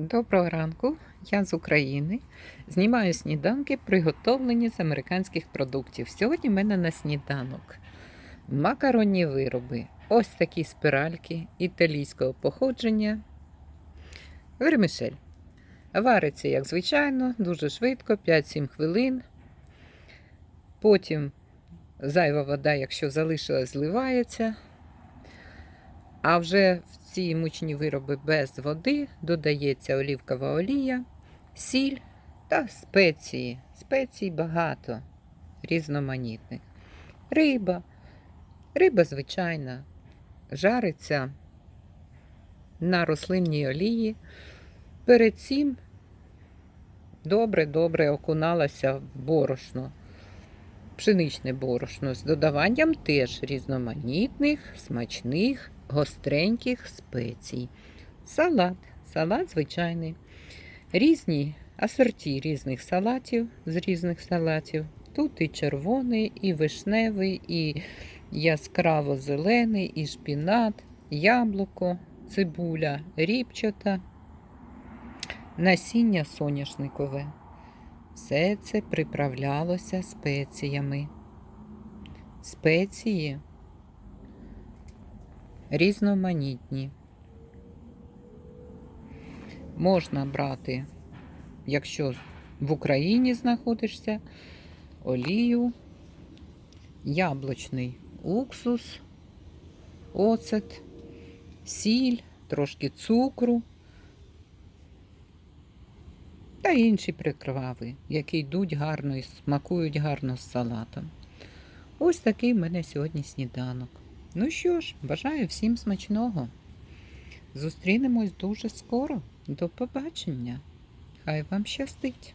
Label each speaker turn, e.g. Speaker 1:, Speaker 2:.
Speaker 1: Доброго ранку, я з України. Знімаю сніданки, приготовлені з американських продуктів. Сьогодні в мене на сніданок макаронні вироби. Ось такі спиральки італійського походження. Вермішель. Вариться, як звичайно, дуже швидко, 5-7 хвилин. Потім зайва вода, якщо залишилась, зливається. А вже в ці мучні вироби без води додається олівкова олія, сіль та спеції. Спецій багато, різноманітних. Риба. Риба звичайна. Жариться на рослинній олії. Перед цим добре-добре окуналася в борошно. Пшеничне борошно з додаванням теж різноманітних, смачних, гостреньких спецій. Салат. Салат звичайний. Різні асорті різних салатів з різних салатів. Тут і червоний, і вишневий, і яскраво зелений, і шпінат, яблуко, цибуля, ріпчата, насіння соняшникове. Все це приправлялося спеціями. Спеції різноманітні. Можна брати, якщо в Україні знаходишся, олію, яблучний уксус, оцет, сіль, трошки цукру та інші приправи, які йдуть гарно і смакують гарно з салатом. Ось такий в мене сьогодні сніданок. Ну що ж, бажаю всім смачного. Зустрінемось дуже скоро. До побачення. Хай вам щастить!